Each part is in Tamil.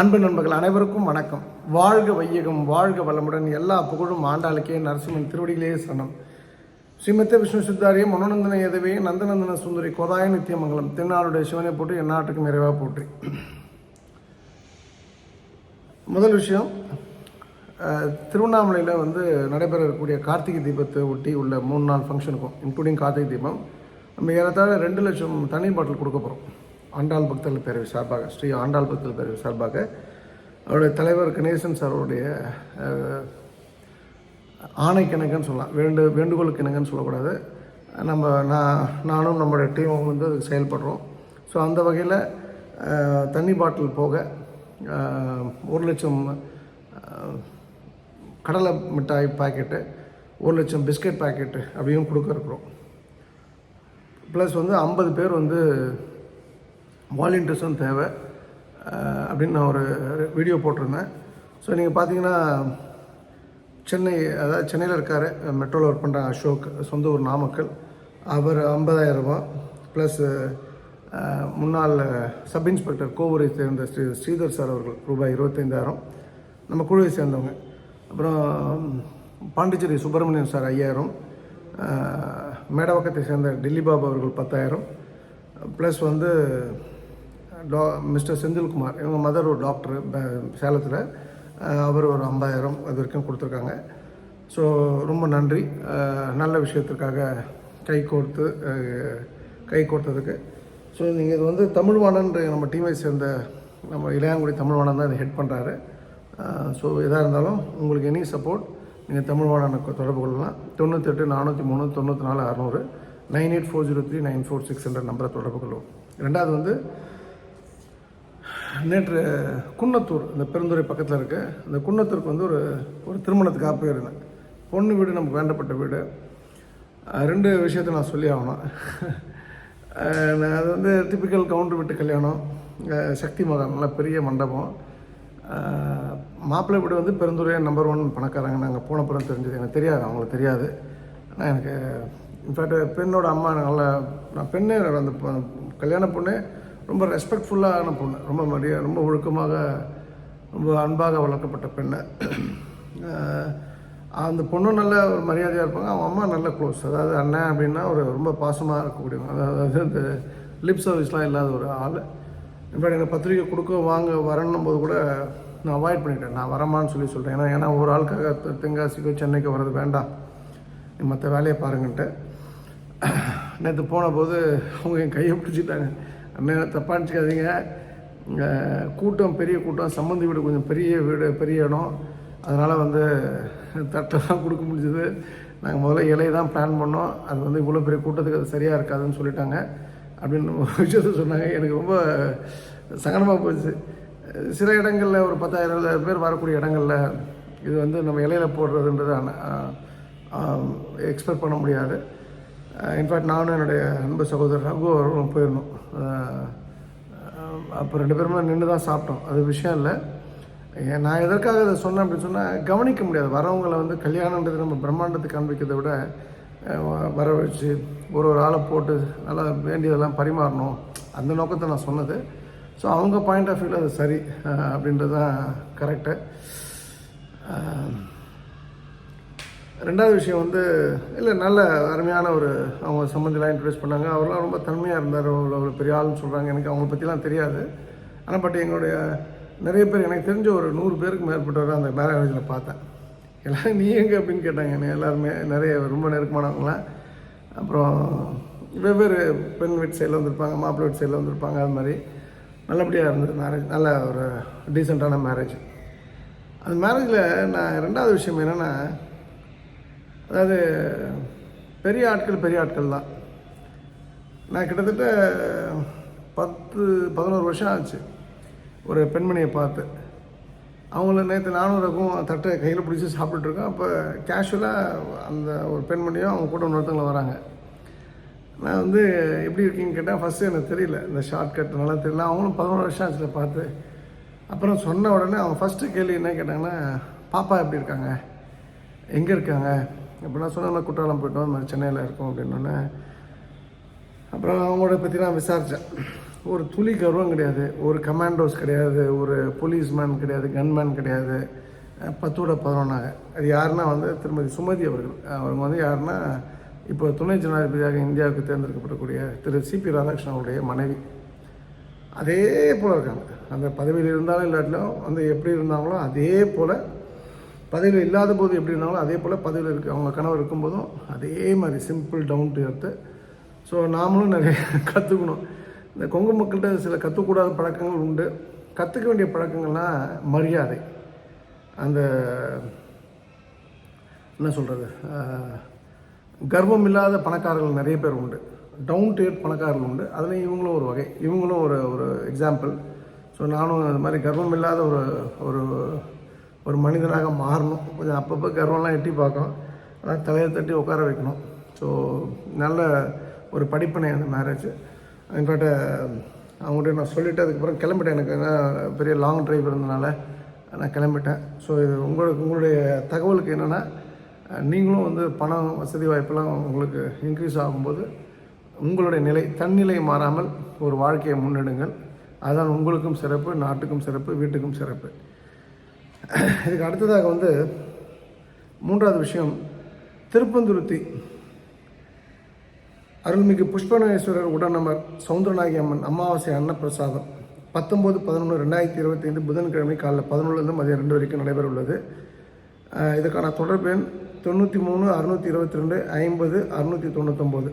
அன்பு நண்பர்கள் அனைவருக்கும் வணக்கம். வாழ்க வையகம் வாழ்க வளமுடன் எல்லா புகழும் ஆண்டாளுக்கே நரசிம்மன் திருவடிகளே சரணம். ஸ்ரீமத்த விஷ்ணு சித்தாரியம் மனோநந்தன எதவே நந்தநந்தன சுந்தரி கோதாய நித்தியமங்கலம் திருநாளுடைய சிவனை போட்டு எந்நாட்டுக்கும் நிறைவாக போட்டு முதல் விஷயம் திருவண்ணாமலையில் வந்து நடைபெற இருக்கக்கூடிய கார்த்திகை தீபத்தை ஒட்டி உள்ள மூணு நாள் ஃபங்க்ஷனுக்கும் இன்க்ளூடிங் கார்த்திகை தீபம் நம்ம ஏறத்தாழ ரெண்டு லட்சம் தண்ணீர் பாட்டில் கொடுக்க போகிறோம் ஆண்டாள் பக்தர்கள் பேரவை சார்பாக ஸ்ரீ ஆண்டாள் பக்தர்கள் பேரவை சார்பாக அவருடைய தலைவர் கணேசன் சார் அவருடைய ஆணை ஆணைக்கிணங்கன்னு சொல்லலாம். வேண்டு வேண்டுகோளுக்கு இணங்கன்னு சொல்லக்கூடாது. நம்ம நான் நானும் நம்மளுடைய டீமும் வந்து அதுக்கு செயல்படுறோம். ஸோ அந்த வகையில் தண்ணி பாட்டில் போக ஒரு லட்சம் கடலை மிட்டாய் பாக்கெட்டு ஒரு லட்சம் பிஸ்கட் பாக்கெட்டு அப்படியும் கொடுக்க இருக்கிறோம் ப்ளஸ் வந்து ஐம்பது பேர் வந்து வாலண்டியர்ஸும் தேவை. அப்படின்னு நான் ஒரு வீடியோ போட்டிருந்தேன். ஸோ நீங்கள் பார்த்தீங்கன்னா சென்னை அதாவது சென்னையில் இருக்கார் மெட்ரோவில் ஒர்க் பண்ணுற அசோக் சொந்த ஊர் நாமக்கல். அவர் 50000 ரூபாய் ப்ளஸ் முன்னாள் சப் இன்ஸ்பெக்டர் கோவூரை சேர்ந்த ஸ்ரீ ஸ்ரீதர் சார் அவர்கள் ரூபாய் இருபத்தைந்தாயிரம். நம்ம குழுவை சேர்ந்தவங்க. அப்புறம் பாண்டிச்சேரி சுப்பிரமணியன் சார் ஐயாயிரம். மேடவாக்கத்தை சேர்ந்த டில்லி பாபு அவர்கள் பத்தாயிரம். ப்ளஸ் வந்து டா மிஸ்டர் செந்தில்குமார் இவங்க மதர் ஒரு டாக்டர் சேலத்தில். அவர் ஒரு ஐம்பதாயிரம் அது வரைக்கும் கொடுத்துருக்காங்க. ஸோ ரொம்ப நன்றி. நல்ல விஷயத்திற்காக கை கோர்த்து கை கோர்த்ததுக்கு. ஸோ நீங்கள் இது வந்து தமிழ்வாணன்ற நம்ம டீமை சேர்ந்த நம்ம இளையாங்குடி தமிழ்வாணன் தான் இதை ஹெட் பண்ணுறாரு ஸோ எதாக இருந்தாலும் உங்களுக்கு எனி சப்போர்ட் நீங்கள் தமிழ்வாணனுக்கு தொடர்பு கொள்ளலாம். தொண்ணூத்தெட்டு நானூற்றி மூணு தொண்ணூற்றி நாலு அறநூறு nine eight four zero three nine four six என்ற நம்பரை தொடர்பு கொள்வோம். ரெண்டாவது வந்து நேற்று குன்னத்தூர் இந்த பெருந்துறை பக்கத்தில் இருக்க இந்த குன்னத்தூருக்கு வந்து ஒரு ஒரு திருமணத்துக்காக போயிருந்தேன். பொண்ணு வீடு நமக்கு வேண்டப்பட்ட வீடு. ரெண்டு விஷயத்தை நான் சொல்லி ஆகணும். நான் அது வந்து டிப்பிக்கல் கவுண்டர் வீட்டு கல்யாணம். சக்தி மகன் நல்ல பெரிய மண்டபம். மாப்பிள்ளை வீடு வந்து பெருந்துறை நம்பர் ஒன் பணக்காரங்க. நாங்கள் போன பிறகு தெரிஞ்சது. எனக்கு தெரியாது அவங்களுக்கு தெரியாது. ஆனால் எனக்கு இன்ஃபேக்ட் பெண்ணோட அம்மா நல்லா நான் பெண்ணே அந்த கல்யாண பொண்ணு ரொம்ப ரெஸ்பெக்ட்ஃபுல்லான பொண்ணு. ரொம்ப மரிய ரொம்ப ஒழுக்கமாக ரொம்ப அன்பாக வளர்க்கப்பட்ட பெண்ணு. அந்த பொண்ணு நல்ல ஒரு மரியாதையாக இருப்பாங்க. அவங்க அம்மா நல்ல க்ளோஸ் அதாவது அண்ணன் அப்படின்னா ஒரு ரொம்ப பாசமாக இருக்கக்கூடியவங்க. அதாவது இந்த லிப் சர்வீஸ்லாம் இல்லாத ஒரு ஆள். இன்ஃபேக்ட் எனக்கு பத்திரிக்கை கொடுக்க வாங்க வரணும் போது கூட நான் அவாய்ட் பண்ணிட்டேன். நான் வரமான்னு சொல்லி சொல்கிறேன் ஏன்னா ஏன்னா ஒரு ஆளுக்காக தென்காசிக்கோ சென்னைக்கோ வர்றது வேண்டாம். நீ மற்ற வேலையை பாருங்கன்ட்டு. நேற்று போன போது அவங்க என் கையை பிடிச்சிட்டாங்க. அண்ணன் தப்பாக நினச்சிக்காதீங்க. கூட்டம் பெரிய கூட்டம் சம்மந்தி வீடு கொஞ்சம் பெரிய வீடு பெரிய இடம். அதனால் வந்து தட்டெல்லாம் கொடுக்க முடிஞ்சது. நாங்கள் முதல்ல இலையை தான் பிளான் பண்ணோம். அது வந்து இவ்வளோ பெரிய கூட்டத்துக்கு அது சரியாக இருக்காதுன்னு சொல்லிட்டாங்க. அப்படின்னு ஒரு விஷயத்த சொன்னாங்க. எனக்கு ரொம்ப சங்கடமாக போச்சு. சில இடங்களில் ஒரு பத்தாயிரம் பேர் வரக்கூடிய இடங்களில் இது வந்து நம்ம இலையில போடுறதுன்றது எக்ஸ்பெக்ட் பண்ண முடியாது. Uh, இன்ஃபேக்ட் நானும் என்னுடைய அன்பு சகோதரர் ரகு அவர்களும் போயிருந்தோம் uh, uh, அப்போ ரெண்டு பேருமே நின்று தான் சாப்பிட்டோம். அது விஷயம் இல்லை. நான் எதற்காக இதை சொன்னேன் அப்படின்னு சொன்னால் கவனிக்க முடியாது. வரவங்களை வந்து கல்யாணன்றது நம்ம பிரம்மாண்டத்துக்கு காண்பிக்கிறதை விட வர வச்சு ஒரு ஒரு ஆளை போட்டு நல்லா வேண்டியதெல்லாம் பரிமாறணும். அந்த நோக்கத்தை நான் சொன்னது. ஸோ அவங்க பாயிண்ட் ஆஃப் வியூவில் அது சரி அப்படின்றது தான் கரெக்டு ரெண்டாவது விஷயம் வந்து இல்லை நல்ல அருமையான ஒரு அவங்க சம்மந்திலாம் இன்ட்ரடியூஸ் பண்ணாங்க. அவர்லாம் ரொம்ப தன்மையாக இருந்தார். அவ்வளோ ஒரு பெரிய ஆள்னு சொல்கிறாங்க எனக்கு அவங்கள பற்றிலாம் தெரியாது. ஆனால் பட் எங்களுடைய நிறைய பேர் எனக்கு தெரிஞ்ச ஒரு நூறு பேருக்கு மேற்பட்டவர் அந்த மேரேஜில் பார்த்தேன். எல்லாரும் நீ எங்கே? அப்படின்னு கேட்டாங்க. என்ன எல்லாருமே நிறைய ரொம்ப நெருக்கமானவங்களாம் அப்புறம் வெவ்வேறு பெண் வீட்டு சைடில் வந்திருப்பாங்க. மாப்பிள்ளை வீட்டு சைடில் வந்திருப்பாங்க. அது மாதிரி நல்லபடியாக இருந்தது மேரேஜ் நல்ல ஒரு டீசெண்டான மேரேஜ் அந்த மேரேஜில் நான் ரெண்டாவது விஷயம் என்னென்னா அதாவது பெரிய ஆட்கள் பெரிய ஆட்கள் தான். நான் கிட்டத்தட்ட பத்து பதினோரு வருஷம் ஆச்சு ஒரு பெண்மணியை பார்த்து. அவங்கள நேற்று நானும் ரகம் தட்டை கையில் பிடிச்சி சாப்பிட்டுருக்கோம் அப்போ கேஷுவலாக அந்த ஒரு பெண்மணியும் அவங்க கூட இன்னொருத்தவங்க வராங்க. நான் வந்து எப்படி இருக்கீங்கன்னு கேட்டால் ஃபஸ்ட்டு எனக்கு தெரியல. இந்த ஷார்ட் கட் நல்லா தெரியல. அவங்களும் பதினோரு வருஷம் ஆச்சுல பார்த்து. அப்புறம் சொன்ன உடனே அவங்க ஃபஸ்ட்டு கேள்வி என்ன கேட்டாங்கன்னா பாப்பா எப்படி இருக்காங்க? எங்கே இருக்காங்க? இப்போ நான் சொன்ன குற்றாலம் போயிட்டோம் இந்த மாதிரி சென்னையில் இருக்கோம் அப்படின்னோடனே அப்புறம் அவங்களோட பற்றி நான் விசாரித்தேன் ஒரு துளி கர்வம் கிடையாது ஒரு கமாண்டோஸ் கிடையாது ஒரு போலீஸ்மேன் கிடையாது கன்மேன் கிடையாது. பத்தோட பதினொன்றாங்க அது யாருன்னா வந்து திருமதி சுமதி அவர்கள். அவங்க வந்து யாருன்னா இப்போ துணை ஜனாதிபதியாக இந்தியாவுக்கு தேர்ந்தெடுக்கப்படக்கூடிய திரு சிபி ராதாகிருஷ்ணன் அவருடைய மனைவி. அதே போல் இருக்காங்க. அந்த பதவியில் இருந்தாலும் இல்லாட்டிலும் வந்து எப்படி இருந்தாங்களோ அதே போல் பதவியில் இல்லாத போது எப்படி இருந்தாலும் அதே போல் பதவியில் இருக்கு. அவங்க கணவர் இருக்கும்போதும் அதே மாதிரி simple down to earth so நாமளும் நிறைய கற்றுக்கணும் இந்த கொங்கு மக்கள்கிட்ட சில கற்றுக்கூடாத பழக்கங்கள் உண்டு. கற்றுக்க வேண்டிய பழக்கங்கள்லாம் மரியாதை. அந்த என்ன சொல்கிறது கர்வம் இல்லாத பணக்காரர்கள் நிறைய பேர் உண்டு. டவுன் டு பணக்காரர்கள் உண்டு. அதில் இவங்களும் ஒரு வகை. இவங்களும் ஒரு ஒரு எக்ஸாம்பிள் ஸோ நானும் அது மாதிரி கர்வம் இல்லாத ஒரு ஒரு ஒரு மனிதனாக மாறணும். கொஞ்சம் அப்பப்போ கர்வம்லாம் எட்டி பார்க்கும் ஆனால் தலையை தட்டி உட்கார வைக்கணும். ஸோ நல்ல ஒரு படிப்பனை அந்த மேரேஜ் இன்ஃபேக்ட் அவங்கள்ட்ட நான் சொல்லிவிட்டு அதுக்கப்புறம் கிளம்பிட்டேன். எனக்கு ஏன்னா பெரிய லாங் ட்ரைவ் இருந்தனால நான் கிளம்பிட்டேன். ஸோ இது உங்களுக்கு உங்களுடைய தகவலுக்கு என்னென்னா நீங்களும் வந்து பணம் வசதி வாய்ப்பெல்லாம் உங்களுக்கு இன்க்ரீஸ் ஆகும்போது உங்களுடைய நிலை தன்னிலை மாறாமல் ஒரு வாழ்க்கையை முன்னெடுங்கள். அதான் உங்களுக்கும் சிறப்பு நாட்டுக்கும் சிறப்பு வீட்டுக்கும் சிறப்பு. இதுக்கு அடுத்ததாக வந்து மூன்றாவது விஷயம் திருப்பந்துருத்தி. அருள்மிகு புஷ்பநேஸ்வரர் உடனமர் சவுந்தரநாயகி அம்மன் அமாவாசை அன்னப்பிரசாதம். பத்தொம்போது பதினொன்று ரெண்டாயிரத்தி இருபத்தைந்து புதன்கிழமை காலைல பதினொன்றுலேருந்து மதியம் ரெண்டு வரைக்கும் நடைபெற உள்ளது இதுக்கான தொடர்பு எண் தொண்ணூற்றி மூணு அறுநூற்றி இருபத்தி ரெண்டு ஐம்பது அறுநூற்றி தொண்ணூத்தொம்போது.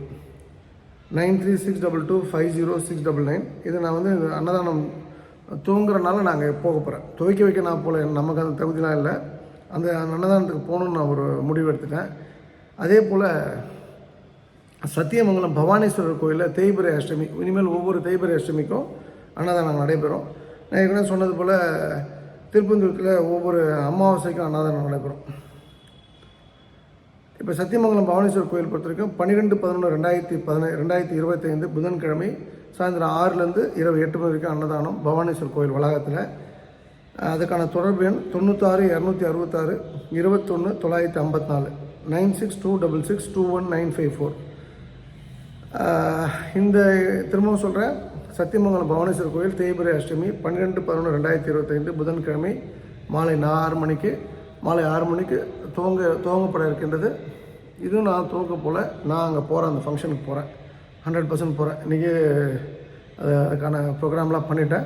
Nine three six double two five zero six double nine. இது நான் வந்து அன்னதானம் தூங்குறனால நாங்கள் போக போகிறேன் துவைக்க வைக்க நான் போல நமக்கு அந்த தகுதியெலாம் இல்லை. அந்த அன்னதானத்துக்கு போகணுன்னு நான் ஒரு முடிவு எடுத்துட்டேன். அதே போல் சத்தியமங்கலம் பவானீஸ்வரர் கோயிலில் தேய்பிரை அஷ்டமி இனிமேல் ஒவ்வொரு தேய்பிரை அஷ்டமிக்கும் அன்னதானம் நடைபெறும். நான் ஏற்கனவே சொன்னது போல் திருப்பந்தூரத்தில் ஒவ்வொரு அமாவாசைக்கும் அன்னதானம் நடைபெறும். இப்போ சத்தியமங்கலம் பவானீஸ்வரர் கோயில் பொறுத்த வரைக்கும் பன்னிரெண்டு பதினொன்று ரெண்டாயிரத்தி பதினை ரெண்டாயிரத்தி இருபத்தைந்து புதன்கிழமை சாயந்தரம் ஆறுலேருந்து இரவு எட்டு மணி வரைக்கும் அன்னதானம் பவானேஸ்வர் கோயில் வளாகத்தில். அதுக்கான தொடர்பு எண் தொண்ணூத்தாறு இரநூத்தி அறுபத்தாறு இருபத்தொன்று தொள்ளாயிரத்தி ஐம்பத்தி நாலு nine six two double six two one nine five four. இந்த திரும்பவும் சொல்கிறேன் சத்தியமங்கலம் பவானேஸ்வர் கோயில் தேய்பிரை அஷ்டமி பன்னிரெண்டு பதினொன்று ரெண்டாயிரத்தி இருபத்தைந்து புதன்கிழமை மாலை நான் ஆறு மணிக்கு மாலை ஆறு மணிக்கு துவங்க துவங்கப்பட இருக்கின்றது. இதுவும் நான் துவங்க போல் நான் அங்கே போகிறேன் அந்த ஃபங்க்ஷனுக்கு போகிறேன் ஹண்ட்ரட் பர்சன்ட் போகிறேன் இன்றைக்கி அது அதுக்கான ப்ரோக்ராம்லாம் பண்ணிட்டேன்.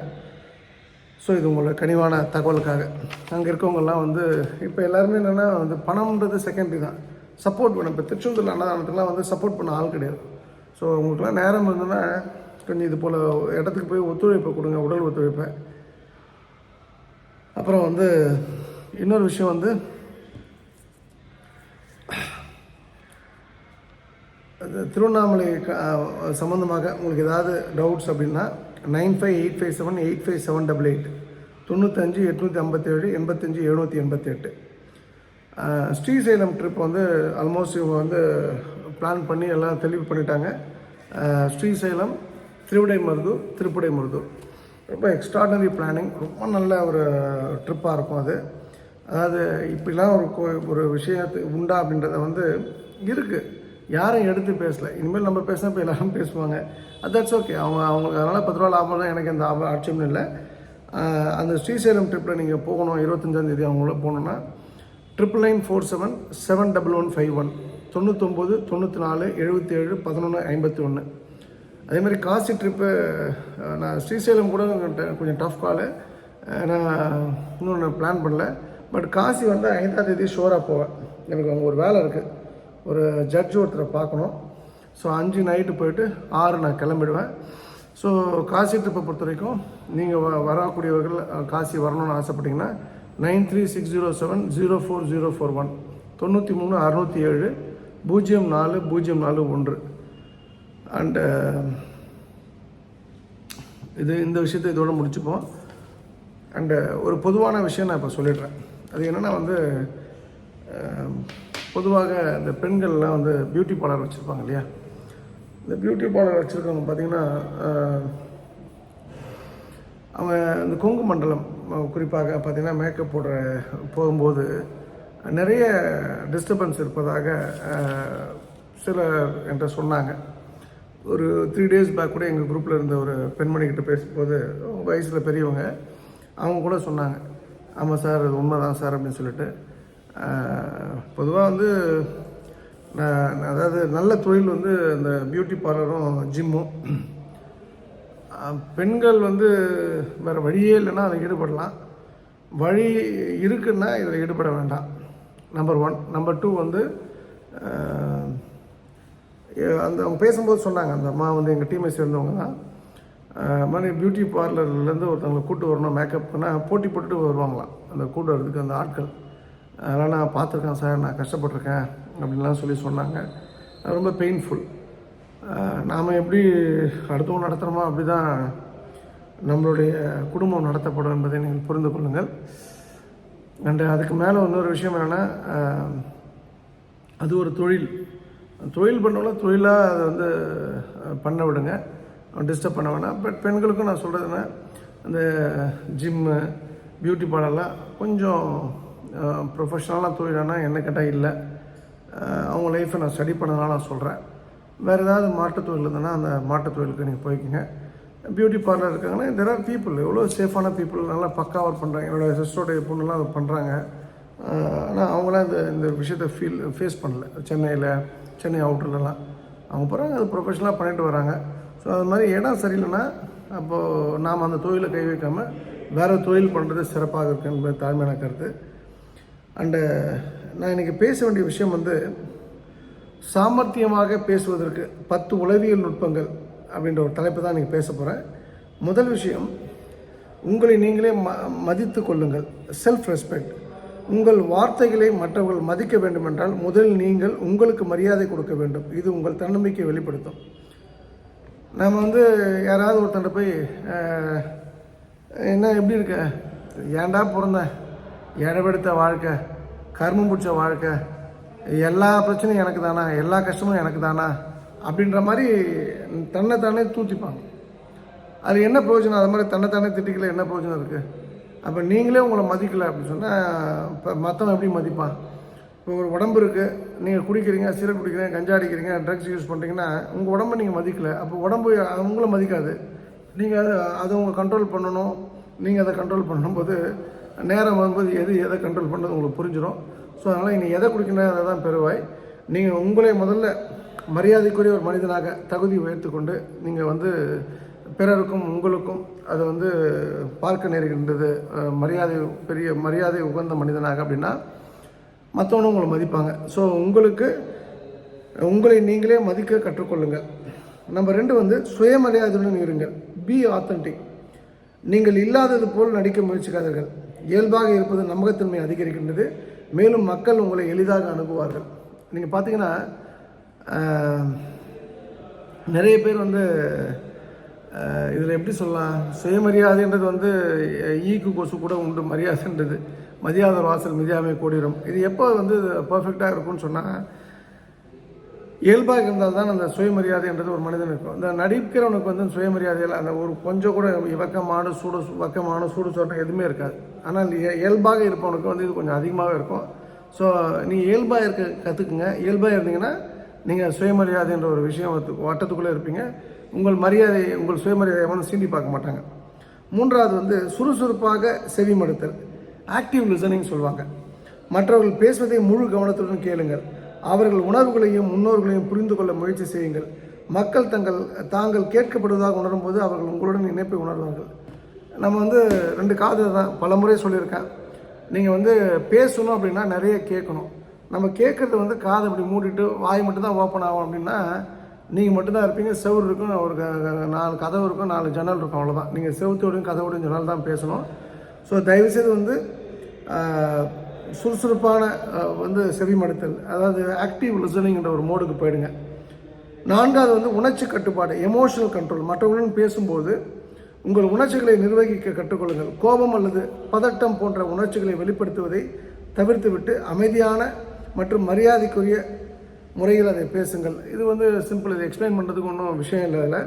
ஸோ இது உங்களோட கனிவான தகவலுக்காக. அங்கே இருக்கவங்கெல்லாம் வந்து இப்போ எல்லாருமே என்னென்னா வந்து பணம்ன்றது செகண்டரி தான். சப்போர்ட் பண்ண இப்போ திருச்செந்தூர் அன்னதானத்துக்குலாம் வந்து சப்போர்ட் பண்ண ஆள் கிடையாது. ஸோ உங்களுக்குலாம் நேரம் இருந்ததுன்னா கொஞ்சம் இது போல் இடத்துக்கு போய் ஒத்துழைப்பை கொடுங்க உடல் ஒத்துழைப்பை. அப்புறம் வந்து இன்னொரு விஷயம் வந்து திருவண்ணாமலை சம்மந்தமாக உங்களுக்கு ஏதாவது டவுட்ஸ் அப்படின்னா nine five eight five seven eight five seven double eight தொண்ணூத்தஞ்சு எட்நூற்றி ஐம்பத்தேழு எண்பத்தஞ்சு எழுநூற்றி எண்பத்தெட்டு. ஸ்ரீசைலம் ட்ரிப் வந்து ஆல்மோஸ்ட் இவங்க வந்து பிளான் பண்ணி எல்லாம் தெளிவு பண்ணிட்டாங்க. திருவிடை ஸ்ரீசைலம் திருவிடைமருதூர் திருப்புடைமருதூர் ரொம்ப எக்ஸ்ட்ராடனரி பிளானிங் ரொம்ப நல்ல ஒரு ட்ரிப்பாக இருக்கும் அது. அதாவது இப்படிலாம் ஒரு கோ- ஒரு விஷயத்து உண்டா அப்படின்றத வந்து இருக்குது யாரும் எடுத்து பேசல. இனிமேல் நம்ம பேசினா இப்போ எல்லாரும் பேசுவாங்க. தட்ஸ் ஓகே அவங்க அவங்களுக்கு அதனால் பத்து ரூபா லாபம் தான் எனக்கு அந்த ஆப- ஆட்சேபம் இல்லை. அந்த ஸ்ரீசைலம் ட்ரிப்பில் நீங்கள் போகணும். இருபத்தஞ்சாந்தேதி அவங்களோட போகணுன்னா triple nine four seven seven double one five one தொண்ணூத்தொம்பது தொண்ணூற்றி நாலு எழுபத்தி ஏழு பதினொன்று ஐம்பத்தி ஒன்று அதே மாதிரி காசி ட்ரிப்பு நான் ஸ்ரீசைலம் கூட கொஞ்சம் டஃப் காலு நான் இன்னொன்று நான் பிளான் பண்ணல. பட் காசி வந்து ஐந்தாம் தேதி ஷோராக போவேன். எனக்கு அங்கே ஒரு வேலை இருக்குது ஒரு ஜட்ஜ் ஒருத்தரை பார்க்கணும். ஸோ அஞ்சு நைட்டு போயிட்டு ஆறு நான் கிளம்பிடுவேன். ஸோ காசி ட்ரிப்பை பொறுத்த வரைக்கும் நீங்கள் வ வரக்கூடியவர்கள் காசி வரணும்னு ஆசைப்பட்டீங்கன்னா nine three six zero seven zero four zero four one தொண்ணூற்றி மூணு அறுநூற்றி ஏழு பூஜ்ஜியம் நாலு பூஜ்ஜியம் நாலு ஒன்று. அண்டு இது இந்த விஷயத்தை இதோட முடிச்சுப்போம். அண்டு ஒரு பொதுவான விஷயம் நான் இப்போ சொல்லிடுறேன். அது என்னென்னா வந்து பொதுவாக இந்த பெண்கள்லாம் வந்து பியூட்டி பார்லர் வச்சுருப்பாங்க இல்லையா? இந்த பியூட்டி பார்லர் வச்சுருக்கவங்க பார்த்திங்கன்னா அவங்க இந்த கொங்கு மண்டலம் குறிப்பாக பார்த்திங்கன்னா மேக்கப் போடுற போகும்போது நிறைய டிஸ்டர்பன்ஸ் இருப்பதாக சில சிலர் என்கிட்ட சொன்னாங்க. ஒரு த்ரீ டேஸ் பேக் கூட எங்கள் குரூப்பில் இருந்த ஒரு பெண்மணிக்கிட்ட பேசும்போது வயசில் பெரியவங்க அவங்க கூட சொன்னாங்க. ஆமாம் சார் அது உண்மை தான் சார் அப்படின்னு சொல்லிட்டு. பொதுவாக வந்து நான் அதாவது நல்ல தொழில் வந்து இந்த பியூட்டி பார்லரும் ஜிம்மும் பெண்கள் வந்து வேறு வழியே இல்லைன்னா அதில் ஈடுபடலாம். வழி இருக்குன்னா இதில் ஈடுபட வேண்டாம். நம்பர் ஒன் நம்பர் டூ வந்து அந்த அவங்க பேசும்போது சொன்னாங்க அந்த அம்மா வந்து எங்கள் டீமை சேர்ந்தவங்க தான் மாதிரி பியூட்டி பார்லர்லேருந்து ஒருத்தவங்களை கூட்டு வரணும் மேக்கப் பண்ணால் போட்டி போட்டுட்டு வருவாங்களாம். அந்த கூட்டு வரதுக்கு அந்த ஆட்கள். அதெல்லாம் நான் பார்த்துருக்கேன் சார் நான் கஷ்டப்பட்டிருக்கேன் அப்படின்லாம் சொல்லி சொன்னாங்க. அது ரொம்ப பெயின்ஃபுல் நாம் எப்படி அடுத்தவங்க நடத்துகிறோமோ அப்படி தான் நம்மளுடைய குடும்பம் நடத்தப்படும் என்பதை நீங்கள் புரிந்து கொள்ளுங்கள். அண்டு அதுக்கு மேலே இன்னொரு விஷயம் என்னென்னா அது ஒரு தொழில். தொழில் பண்ணவங்கள தொழிலாக அதை வந்து பண்ண விடுங்க. டிஸ்டர்ப் பண்ண வேணாம். பட் பெண்களுக்கும் நான் சொல்கிறதுனா இந்த ஜிம்மு பியூட்டி பார்லர்லாம் கொஞ்சம் ப்ரொஃபஷ்னலாக தொழிலானா என்ன கேட்டால் இல்லை. அவங்க லைஃப்பை நான் ஸ்டடி பண்ணதுனால நான் சொல்கிறேன் வேறு ஏதாவது மாட்டுத் தொழில் இருந்ததுன்னா அந்த மாட்டுத் தொழிலுக்கு நீங்கள் போய்க்குங்க. பியூட்டி பார்லர் இருக்காங்கன்னா தெர் ஆர் பீப்புள் எவ்வளோ சேஃபான பீப்புள் நல்லா பக்கா ஒர்க் பண்ணுறாங்க என்னோடய சிஸ்டருடைய பொண்ணுலாம் அதை பண்ணுறாங்க ஆனால் அவங்களாம் இந்த இந்த விஷயத்தை ஃபீல் ஃபேஸ் பண்ணல. சென்னையில் சென்னை அவுட்டர்லலாம் அவங்க போகிறாங்க அது ப்ரொஃபஷனலாக பண்ணிட்டு வராங்க. ஸோ அது மாதிரி இடம் சரியில்லைன்னா அப்போது நாம் அந்த தொழிலை கை வைக்காமல் வேறு தொழில் பண்ணுறது சிறப்பாக இருக்கு என்பது தாழ்மையான கருத்து. அண்டு நான் இன்றைக்கி பேச வேண்டிய விஷயம் வந்து சாமர்த்தியமாக பேசுவதற்கு பத்து உளவியல் நுட்பங்கள் அப்படின்ற ஒரு தலைப்பு தான் நீங்கள் பேச போகிறேன் முதல் விஷயம் உங்களை நீங்களே ம மதித்து கொள்ளுங்கள். செல்ஃப் ரெஸ்பெக்ட் உங்கள் வார்த்தைகளை மற்றவர்கள் மதிக்க வேண்டுமென்றால் முதலில் நீங்கள் உங்களுக்கு மரியாதை கொடுக்க வேண்டும். இது உங்கள் தன்னம்பிக்கை வெளிப்படுத்தும். நம்ம வந்து யாராவது ஒருத்தன்ட்ட போய் என்ன எப்படி இருக்க? ஏன்டா பிறந்தேன் இடவெடுத்த வாழ்க்கை கர்மம் பிடிச்ச வாழ்க்கை எல்லா பிரச்சனையும் எனக்கு தானா எல்லா கஷ்டமும் எனக்கு தானா அப்படின்ற மாதிரி தன்னை தானே தூத்திப்பாங்க. அது என்ன பிரயோஜனம்? அது மாதிரி தன்னைத்தானே திட்டிக்கல என்ன பிரயோஜனம் இருக்குது அப்போ நீங்களே உங்களை மதிக்கலை அப்படின்னு சொன்னால் இப்போ மற்றவன் எப்படி மதிப்பான்? இப்போ ஒரு உடம்பு இருக்குது நீங்கள் குடிக்கிறீங்க சிகரெட் குடிக்கிறீங்க கஞ்சா அடிக்கிறீங்க ட்ரக்ஸ் யூஸ் பண்ணுறீங்கன்னா உங்கள் உடம்பை நீங்கள் மதிக்கலை. அப்போ உடம்பு உங்களை மதிக்காது. நீங்கள் அதை அதை உங்கள் கண்ட்ரோல் பண்ணணும். நீங்கள் அதை கண்ட்ரோல் பண்ணும்போது நேரம் வரும்போது எது எதை கண்ட்ரோல் பண்ணது உங்களுக்கு புரிஞ்சிடும் ஸோ அதனால் நீங்கள் எதை குடிக்கணும் அதை தான் பெறுவாய். நீங்கள் உங்களை முதல்ல மரியாதைக்குரிய ஒரு மனிதனாக தகுதி உயர்த்துக்கொண்டு நீங்கள் வந்து பிறருக்கும் உங்களுக்கும் அதை வந்து பார்க்க நேருகின்றது மரியாதை பெரிய மரியாதை உகந்த மனிதனாக அப்படின்னா மற்றவனும் உங்களை மதிப்பாங்க. ஸோ உங்களுக்கு உங்களை நீங்களே மதிக்க கற்றுக்கொள்ளுங்கள் நம்பர் ரெண்டு வந்து சுயமரியாதையுடன் இருங்கள். பி ஆத்தன்டிக் நீங்கள் இல்லாதது போல் நடிக்க முயற்சிக்காதீர்கள். இயல்பாக இருப்பது நம்பகத்தன்மை அதிகரிக்கின்றது. மேலும் மக்கள் உங்களை எளிதாக அணுகுவார்கள். நீங்கள் பார்த்தீங்கன்னா நிறைய பேர் வந்து இதில் எப்படி சொல்லலாம்? சுயமரியாதைன்றது வந்து ஈக்கு கொசு கூட உண்டு மரியாதைன்றது. மரியாதை வாசல் மிதியாமை கூடிரும். இது எப்போ வந்து பர்ஃபெக்டாக இருக்கும்னு சொன்னால் இயல்பாக இருந்தால் தான் அந்த சுயமரியாதைன்றது ஒரு மனிதனுக்கு அந்த நடிக்கிறவனுக்கு வந்து சுயமரியாதையில் அந்த ஒரு கொஞ்சம் கூட வெக்கமான சூடு வெக்கமான சூடு சொன்ன எதுவுமே இருக்காது. ஆனால் இயல்பாக இருப்பவனுக்கு வந்து இது கொஞ்சம் அதிகமாகவே இருக்கும். ஸோ நீங்கள் இயல்பாக இருக்க கற்றுக்குங்க இயல்பாக இருந்தீங்கன்னா நீங்கள் சுயமரியாதைன்ற ஒரு விஷயம் வட்டத்துக்குள்ளே இருப்பீங்க. உங்கள் மரியாதை உங்கள் சுயமரியாதை எவனும் சீண்டி பார்க்க மாட்டாங்க. மூன்றாவது வந்து சுறுசுறுப்பாக செவிமடுத்தல். ஆக்டிவ் லிசனிங் சொல்லுவாங்க. மற்றவர்கள் பேசுவதை முழு கவனத்துடன் கேளுங்கள். அவர்கள் உணர்வுகளையும் முன்னோர்களையும் புரிந்து கொள்ள முயற்சி செய்யுங்கள். மக்கள் தங்கள் தாங்கள் கேட்கப்படுவதாக உணரும்போது அவர்கள் உங்களுடன் இணைப்பை உணர்வார்கள். நம்ம வந்து ரெண்டு காது தான் பல முறை சொல்லியிருக்கேன். நீங்கள் வந்து பேசணும் அப்படின்னா நிறைய கேட்கணும். நம்ம கேட்குறது வந்து காதை அப்படி மூடிட்டு வாய் மட்டும் தான் ஓப்பன் ஆகும் அப்படின்னா நீங்கள் மட்டும்தான் இருப்பீங்க செவுரு இருக்கும் ஒரு நாலு கதவு இருக்கும் நாலு ஜன்னல் இருக்கும் அவ்வளோதான் நீங்கள் செவத்தோடையும் கதவோடையும் ஜன்னல் தான் பேசணும். ஸோ தயவுசெய்து வந்து சுறுசுறுப்பான வந்து செவிமடுத்தல் அதாவது ஆக்டிவ் லிசனிங்ன்ற ஒரு மோடுக்கு போயிடுங்க. நான்காவது வந்து உணர்ச்சி கட்டுப்பாடு எமோஷனல் கண்ட்ரோல் மற்றவர்களுடன் பேசும்போது உங்கள் உணர்ச்சிகளை நிர்வகிக்க கற்றுக்கொள்ளுங்கள். கோபம் அல்லது பதட்டம் போன்ற உணர்ச்சிகளை வெளிப்படுத்துவதை தவிர்த்துவிட்டு அமைதியான மற்றும் மரியாதைக்குரிய முறையில் அதை பேசுங்கள். இது வந்து சிம்பிள் இதை எக்ஸ்பிளைன் பண்ணுறதுக்கு ஒன்றும் விஷயம் இல்லை. இல்லை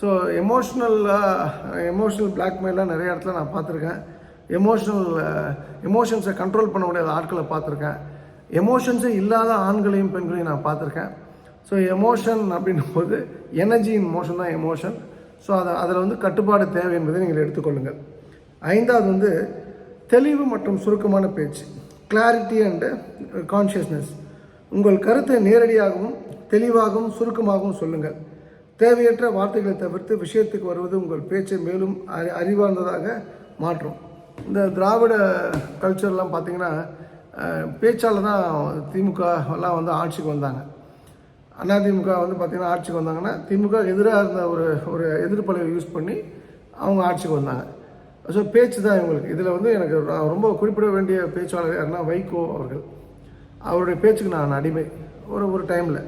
ஸோ எமோஷ்னலாக எமோஷ்னல் பிளாக்மெயிலாக நிறைய இடத்துல நான் பார்த்துருக்கேன். எமோஷனல் எமோஷன்ஸை கண்ட்ரோல் பண்ண முடியாத ஆட்களை பார்த்துருக்கேன். எமோஷன்ஸே இல்லாத ஆண்களையும் பெண்களையும் நான் பார்த்துருக்கேன். ஸோ எமோஷன் அப்படின்னும் போது எனர்ஜி இன் மோஷன் தான் எமோஷன் ஸோ அதை அதில் வந்து கட்டுப்பாடு தேவை என்பதை நீங்கள் எடுத்துக்கொள்ளுங்கள். ஐந்தாவது வந்து தெளிவு மற்றும் சுருக்கமான பேச்சு. கிளாரிட்டி அண்டு கான்ஷியஸ்னஸ் உங்கள் கருத்தை நேரடியாகவும் தெளிவாகவும் சுருக்கமாகவும் சொல்லுங்கள். தேவையற்ற வார்த்தைகளை தவிர்த்து விஷயத்துக்கு வருவது உங்கள் பேச்சை மேலும் அறி அறிவார்ந்ததாக மாற்றும். இந்த திராவிட கல்ச்சர்லாம் பார்த்திங்கன்னா பேச்சால் தான் திமுக எல்லாம் வந்து ஆட்சிக்கு வந்தாங்க. அதிமுக வந்து பார்த்திங்கன்னா ஆட்சிக்கு வந்தாங்கன்னா திமுக எதிராக இருந்த ஒரு ஒரு எதிர்ப்பலையை யூஸ் பண்ணி அவங்க ஆட்சிக்கு வந்தாங்க. ஸோ பேச்சு தான் இவங்களுக்கு. இதில் வந்து எனக்கு நான் ரொம்ப குறிப்பிட வேண்டிய பேச்சாளர் யாருன்னா வைகோ அவர்கள். அவருடைய பேச்சுக்கு நான் அடிமை. ஒரு ஒரு டைமில்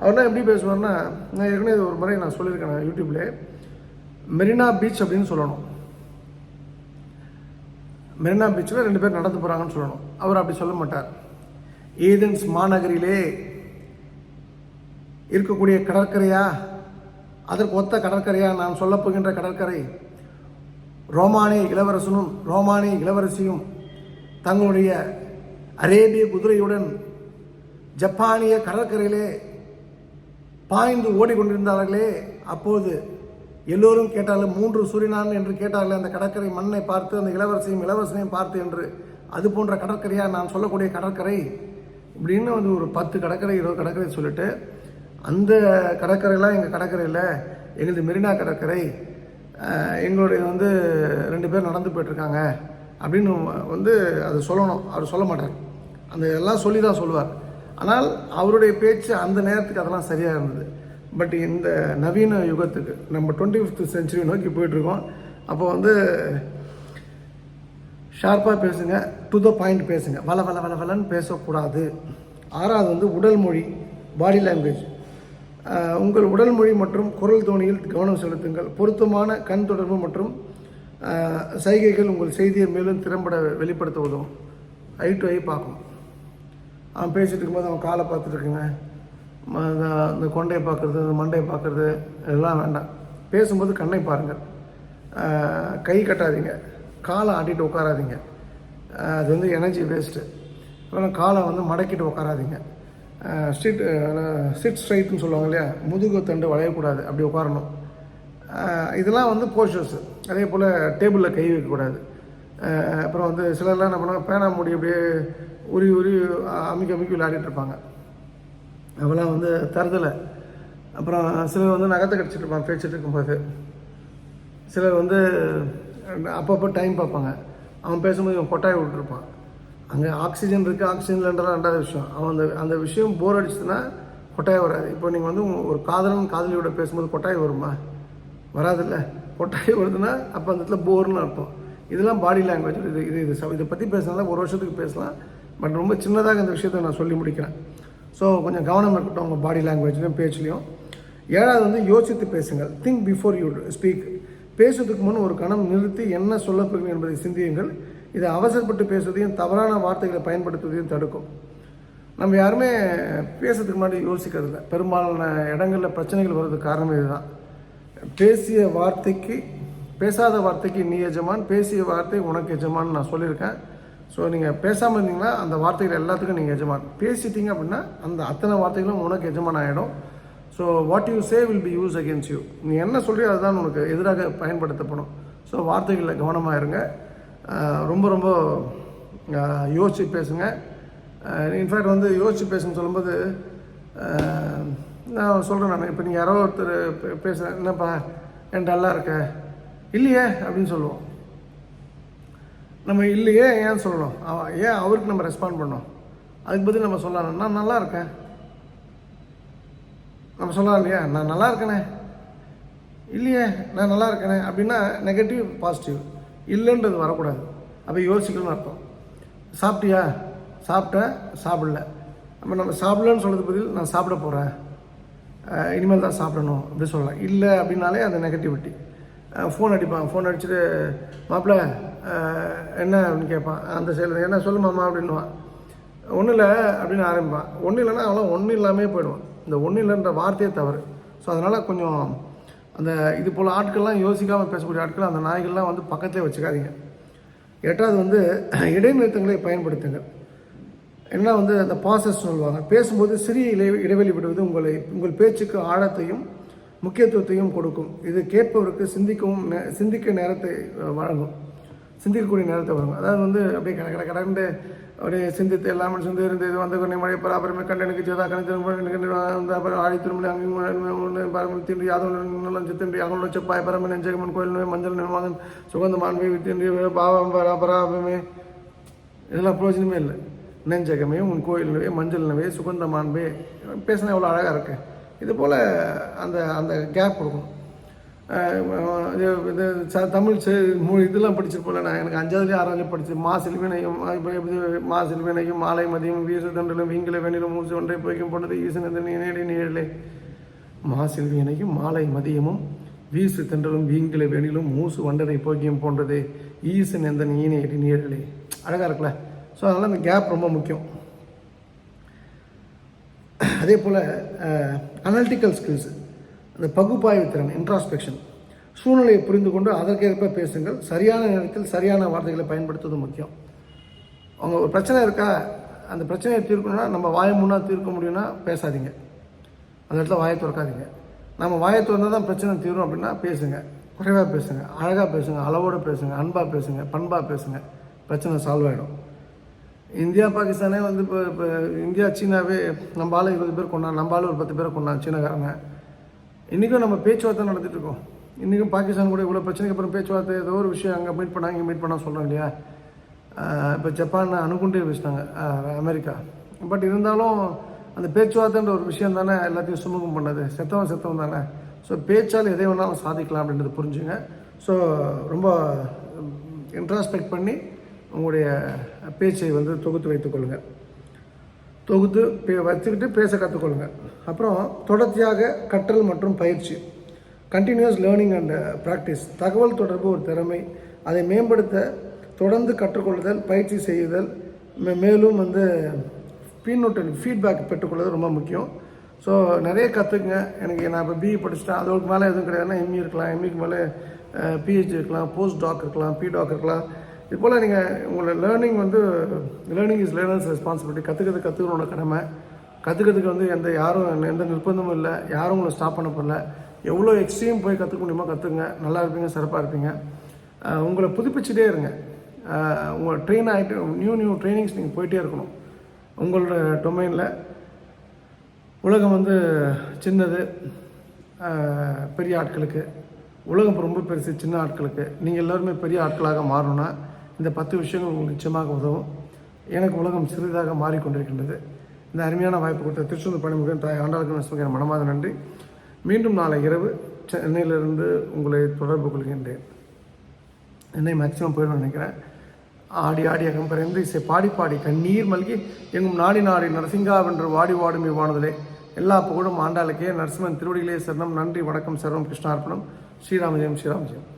அவர்னா எப்படி பேசுவார்னா நான் ஏற்கனவே இது ஒரு முறை நான் சொல்லியிருக்கேன் யூடியூப்லேயே மெரினா பீச் அப்படின்னு சொல்லணும். மெரினா பீச்சில் ரெண்டு பேர் நடந்து போகிறாங்கன்னு சொல்லணும். அவர் அப்படி சொல்ல மாட்டார். ஏதென்ஸ் மாநகரிலே இருக்கக்கூடிய கடற்கரையா? அதற்கு ஒத்த கடற்கரையா நான் சொல்ல போகின்ற கடற்கரை? ரோமானிய இளவரசனும் ரோமானிய இளவரசியும் தங்களுடைய அரேபிய குதிரையுடன் ஜப்பானிய கடற்கரையிலே பாய்ந்து ஓடிக்கொண்டிருந்தார்களே அப்போது எல்லோரும் கேட்டாலும் மூன்று சூரியனான் என்று கேட்டார்கள். அந்த கடற்கரை மண்ணை பார்த்து அந்த இளவரசையும் இளவரசனையும் பார்த்து என்று அது போன்ற கடற்கரையாக நான் சொல்லக்கூடிய கடற்கரை? இப்படின்னு வந்து ஒரு பத்து கடற்கரை இருபது கடற்கரை சொல்லிட்டு அந்த கடற்கரையெல்லாம் எங்கள் கடற்கரையில் எங்களது மெரினா கடற்கரை. எங்களுடைய வந்து ரெண்டு பேர் நடந்து போயிட்டுருக்காங்க. அப்படின்னு வந்து அது சொல்லணும். அவர் சொல்ல மாட்டார். அந்த எல்லாம் சொல்லி தான் சொல்லுவார். ஆனால் அவருடைய பேச்சு அந்த நேரத்துக்கு அதெல்லாம் சரியாக இருந்தது. பட் இந்த நவீன யுகத்துக்கு நம்ம டுவெண்ட்டி ஃபிஃப்த் செஞ்சுரி நோக்கி போயிட்டுருக்கோம். அப்போ வந்து ஷார்ப்பாக பேசுங்க டு த பாயிண்ட் பேசுங்க. வள வள வள வளன்னு பேசக்கூடாது. ஆறாவது வந்து உடல் மொழி பாடி லாங்குவேஜ் உங்கள் உடல் மொழி மற்றும் குரல் தோணியில் கவனம் செலுத்துங்கள். பொருத்தமான கண் தொடர்பு மற்றும் சைகைகள் உங்கள் செய்தியை மேலும் திறம்பட வெளிப்படுத்த உதவும். ஐ டு ஐ பார்க்கும். அவன் பேசிகிட்டு இருக்கும்போது அவன் காலை பார்த்துட்டு இந்த- கொண்டையை பார்க்குறது இந்த மண்டையை பார்க்குறது இதெல்லாம் வேண்டாம். பேசும்போது கண்ணை பாருங்கள் கை கட்டாதீங்க. காலை ஆட்டிட்டு உட்காராதீங்க. அது வந்து எனர்ஜி வேஸ்ட்டு அப்புறம் காலை வந்து மடக்கிட்டு உட்காராதீங்க. ஸ்ட்ரீட் ஸ்ட்ரீட் ஸ்ட்ரைட்னு சொல்லுவாங்க இல்லையா? முதுகு தண்டு வளையக்கூடாது. அப்படி உட்காரணும். இதெல்லாம் வந்து போஸ்டர்ஸ் அதே போல் டேபிளில் கை வைக்கக்கூடாது. அப்புறம் வந்து சிலர்லாம் என்ன பண்ணுவாங்க? பேனா மூடி அப்படியே உரி உரி அமைக்க அமைக்க விளையாடிட்டு இருப்பாங்க. அவெல்லாம் வந்து தருதலை அப்புறம் சிலர் வந்து நகத்தை கடிச்சிட்டு இருப்பாங்க பேச்சுட்டு இருக்கும்போது சிலர் வந்து அப்பப்போ டைம் பார்ப்பாங்க. அவன் பேசும்போது இவன் கொட்டாய் விட்டுருப்பான். அங்கே ஆக்சிஜன் இருக்குது ஆக்சிஜன் இல்லைன்றது ரெண்டாவது விஷயம். அவன் அந்த அந்த விஷயம் போர் அடிச்சுதுன்னா கொட்டாய் வராது. இப்போ நீங்கள் வந்து ஒரு காதலன் காதலியோட பேசும்போது கொட்டாய் வருமா? வராதுல்ல. கொட்டாய் வருதுன்னா அப்போ அந்த இடத்துல போர்னு அர்த்தம். இதெல்லாம் பாடி லாங்குவேஜ் இது இது இது இதை பற்றி பேசினாலும் ஒரு வருஷத்துக்கு பேசலாம். பட் ரொம்ப சின்னதாக இந்த விஷயத்தை நான் சொல்லி முடிக்கிறேன். ஸோ கொஞ்சம் கவனம் இருக்கட்டும் உங்கள் பாடி லாங்குவேஜ்லையும் பேச்சுலையும். ஏழாவது வந்து யோசித்து பேசுங்கள். திங்க் பிஃபோர் யூ ஸ்பீக் பேசுவதற்கு முன் ஒரு கணம் நிறுத்தி என்ன சொல்லப் என்பதை சிந்தியுங்கள். இதை அவசரப்பட்டு பேசுவதையும் தவறான வார்த்தைகளை பயன்படுத்துவதையும் தடுக்கும். நம்ம யாருமே பேசுறதுக்கு முன்னாடி யோசிக்கிறது இல்லை பெரும்பாலான இடங்களில் பிரச்சனைகள் வர்றதுக்கு காரணமே இதுதான். பேசிய வார்த்தைக்கு பேசாத வார்த்தைக்கு நீ எஜமான் பேசிய வார்த்தை உனக்கு எஜமான் நான் சொல்லியிருக்கேன். ஸோ நீங்கள் பேசாமல் இருந்தீங்கன்னா அந்த வார்த்தைகள் எல்லாத்துக்கும் நீங்கள் எஜமான். பேசிட்டீங்க அப்படின்னா அந்த அத்தனை வார்த்தைகளும் உனக்கு எஜமான் ஆகிடும் so what you say will be use against you நீ என்ன சொல்றியோ அதுதான் உனக்கு எதிராக பயன்படுத்தப்படும். ஸோ வார்த்தைகளில் கவனமாக இருங்க. ரொம்ப ரொம்ப யோசித்து பேசுங்க. இன்ஃபேக்ட் வந்து யோசித்து பேசுன்னு சொல்லும்போது நான் சொல்கிறேன் நான். இப்போ நீங்கள் யாரோ ஒருத்தர் பே- பேசுகிறேன் என்னப்பா என் டல்லாக இருக்க? இல்லையே அப்படின்னு சொல்லுவோம். நம்ம இல்லையே ஏன் சொல்லணும்? அவன் ஏன் அவருக்கு நம்ம ரெஸ்பாண்ட் பண்ணோம் அதுக்கு பதில் நம்ம சொல்லலாம். நான் நல்லா இருக்கேன். நம்ம சொல்லலாம் இல்லையா? நான் நல்லா இருக்கேனே. இல்லையே நான் நல்லா இருக்கேனே. அப்படின்னா நெகட்டிவ் பாசிட்டிவ் இல்லைன்றது வரக்கூடாது. அப்போ யோசிக்கணும்னு அர்த்தம். சாப்பிட்டியா? சாப்பிட்டேன் சாப்பிடல. நம்ம நம்ம சாப்பிடலன்னு சொல்கிறது பதில் நான் சாப்பிட போகிறேன் இனிமேல் தான் சாப்பிடணும் அப்படின்னு சொல்லலாம். இல்லை அப்படின்னாலே அது நெகட்டிவிட்டி ஃபோன் அடிப்பான். ஃபோன் அடிச்சுட்டு மாப்பிள்ள என்ன அப்படின்னு கேட்பான். அந்த சைடில் என்ன சொல்லு மாமா அப்படின்னுவான். ஒன்றும் இல்லை அப்படின்னு ஆரம்பிப்பான். ஒன்றும் இல்லைன்னா அவன் ஒன்றும் இல்லாமே போயிடுவான். இந்த ஒன்றும் இல்லைன்ற வார்த்தையே தவறு. ஸோ அதனால் கொஞ்சம் அந்த இது போல் ஆட்கள்லாம் யோசிக்காமல் பேசக்கூடிய ஆட்கள் அந்த நாய்கள்லாம் வந்து பக்கத்திலே வச்சுக்காதீங்க. எட்டாவது வந்து இடைநிறுத்தங்களை பயன்படுத்துங்க. என்ன வந்து அந்த பாசஸ் சொல்லுவாங்க. பேசும்போது சிறிய இடை இடைவெளி விடுவது உங்களை உங்கள் பேச்சுக்கு ஆழத்தையும் முக்கியத்துவத்தையும் கொடுக்கும். இது கேட்பவருக்கு சிந்திக்கவும் நே- சிந்திக்க நேரத்தை வழங்கும். சிந்திக்கக்கூடிய நேரத்தை வரும். அதாவது வந்து அப்படியே கட கட கடந்து அப்படியே சிந்தித்து எல்லாமே சிந்தி இருந்து இது வந்து கொஞ்சம் மழை பராபரமே கண்டனுக்கு சேதா கணித்து வந்து அப்புறம் ஆடி திருமலை அங்கேயும் பரம தின்றி யாதவன் நல்லம் சித்தின்றி அகல் செப்பாய் பரம நெஞ்சகமன் கோயில் மஞ்சள் நிர்வாகம் சுகந்த மாண்பை வித்தின்றி பாவம் பரா பராபமே இதெல்லாம் பிரயோஜனமே இல்லை. நெஞ்சகமே உன் கோயில் மஞ்சள் நிலவே சுகந்த மாண்பே பேசினா எவ்வளோ அழகாக இருக்கு. இது போல் அந்த அந்த கேப் கொடுக்கணும். இது இது ச- தமிழ் செ- மொழி இதெல்லாம் படிச்சிருப்போம்ல நான் எனக்கு அஞ்சாவதுலேயே ஆறாவதுலேயே படிச்சு மா செல்வினையும் மா செல்வினையும் மாலை மதியம் வீசு தண்டலும் வீங்கில வேணிலும் மூச்சு ஒன்றை போய்க்கும் போனது ஈசன் இந்த நீனேடி மா செல்வினையும் மாலை மதியமும் வீசு தென்றலும் வீங்கில வேணிலும் மூசு வண்டனை போக்கியம் போன்றது ஈசன் எந்த நீனேடி நீழலே அழகாக இருக்குல்ல? ஸோ அதனால் அந்த கேப் ரொம்ப முக்கியம். அதே போல் அனாலிட்டிக்கல் ஸ்கில்ஸு அந்த பகுப்பாய்வு திறன் இன்ட்ராஸ்பெக்ஷன் சூழ்நிலையை புரிந்து கொண்டு அதற்கேற்ப பேசுங்கள். சரியான நேரத்தில் சரியான வார்த்தைகளை பயன்படுத்துவது முக்கியம். அவங்க ஒரு பிரச்சனை இருக்கா? அந்த பிரச்சனையை தீர்க்கணும்னா நம்ம வாயை முன்னா தீர்க்க முடியும்னா பேசாதீங்க. அந்த இடத்துல வாயை திறக்காதீங்க. நம்ம வாயை திறந்தால் தான் பிரச்சனை தீரும் அப்படின்னா பேசுங்க. குறைவாக பேசுங்க. அழகாக பேசுங்க. அளவோடு பேசுங்க. அன்பாக பேசுங்க. பண்பாக பேசுங்க. பிரச்சனை சால்வ் ஆகிடும் இந்தியா பாகிஸ்தானே வந்து இப்போ இப்போ இந்தியா சீனாவே நம்ம ஆள் இருபது பேர் கொண்டான் நம்ம ஆள் ஒரு பத்து பேர் கொண்டான் சீனாக்காரங்க இன்றைக்கும் நம்ம பேச்சுவார்த்தை நடத்திட்டு இருக்கோம். இன்றைக்கும் பாகிஸ்தான் கூட இவ்வளோ பிரச்சனைக்கு அப்புறம் பேச்சுவார்த்தை ஏதோ ஒரு விஷயம் அங்கே மீட் பண்ணாங்க இங்கே மீட் பண்ண சொல்கிறோம் இல்லையா? இப்போ ஜப்பான் அணுகுண்டே பேசினாங்க அமெரிக்கா. பட் இருந்தாலும் அந்த பேச்சுவார்த்தைன்ற ஒரு விஷயம் தானே எல்லாத்தையும் சுமூகம் பண்ணது. செத்தவன் செத்தவன் தானே. ஸோ பேச்சால் எதை வேணாலும் சாதிக்கலாம் அப்படின்றது புரிஞ்சுங்க. ஸோ ரொம்ப இன்ட்ராஸ்பெக்ட் பண்ணி உங்களுடைய பேச்சை வந்து தொகுத்து வைத்துக்கொள்ளுங்கள் தொகுத்து பே வச்சுக்கிட்டு பேச கற்றுக்கொள்ளுங்க அப்புறம் தொடர்ச்சியாக கற்றல் மற்றும் பயிற்சி. கண்டினியூஸ் லேர்னிங் அண்ட் ப்ராக்டிஸ் தகவல் தொடர்பு ஒரு திறமை. அதை மேம்படுத்த தொடர்ந்து கற்றுக்கொள்ளுதல் பயிற்சி செய்யுதல் மே- மேலும் வந்து பின்னூட்டல் ஃபீட்பேக் பெற்றுக்கொள்வது ரொம்ப முக்கியம். ஸோ நிறைய கற்றுக்குங்க எனக்கு நான் இப்போ பிஇ படிச்சிட்டேன். அதோக்கு மேலே எதுவும் கிடையாதுன்னா எம்இ இருக்கலாம். எம்இக்கு மேலே பிஹெச்டி இருக்கலாம். போஸ்ட் டாக் இருக்கலாம். பிடாக் இருக்கலாம். இது போல் நீங்கள் உங்களோட லேர்னிங் வந்து லேர்னிங் இஸ் லேர்னர்ஸ் ரெஸ்பான்சிபிலிட்டி கற்றுக்கிறது கற்றுக்கிறோட கடமை. கற்றுக்கிறதுக்கு வந்து எந்த யாரும் எந்த நிர்பந்தமும் இல்லை. யாரும் உங்களை ஸ்டாப் பண்ண போகல எவ்வளோ எக்ஸ்ட்ரீம் போய் கற்றுக்க முடியுமோ கற்றுக்குங்க நல்லா இருப்பீங்க சிறப்பாக இருப்பீங்க. உங்களை புதுப்பிச்சுட்டே இருங்க. உங்கள் ட்ரெயின் ஆகிட்டு நியூ நியூ ட்ரைனிங்ஸ் நீங்கள் போயிட்டே இருக்கணும். உங்களோட டொமைனில் உலகம் வந்து சின்னது. பெரிய ஆட்களுக்கு. உலகம் ரொம்ப பெருசு சின்ன ஆட்களுக்கு. நீங்கள் எல்லோருமே பெரிய ஆட்களாக மாறணும்னா இந்த பத்து விஷயங்கள் உங்களுக்கு நிச்சயமாக உதவும். எனக்கு உலகம் சிறிதாக மாறிக்கொண்டிருக்கின்றது. இந்த அருமையான வாய்ப்பு கொடுத்த திருச்செந்தூர் பணிமுகன் தாய் ஆண்டாளுக்கு நசுமிக்கிற மனமாத நன்றி. மீண்டும் நாளை இரவு சென்னையிலிருந்து உங்களை தொடர்பு கொள்கின்றேன். என்னை மேக்சிமம் போயிடும் நினைக்கிறேன். ஆடி ஆடி அகம்பரைந்து இசை பாடி பாடி கண்ணீர் மல்கி எங்கும் நாடி நாடி நரசிங்காவென்று வாடி வாடும் இவ்வானதிலே. எல்லா புகழும் ஆண்டாளுக்கே. நரசிம்மன் திருவடிகளே சரணம். நன்றி வணக்கம் சர்வம் கிருஷ்ணார்ப்பணம். ஸ்ரீராமஜெயம் ஸ்ரீராமஜெயம்.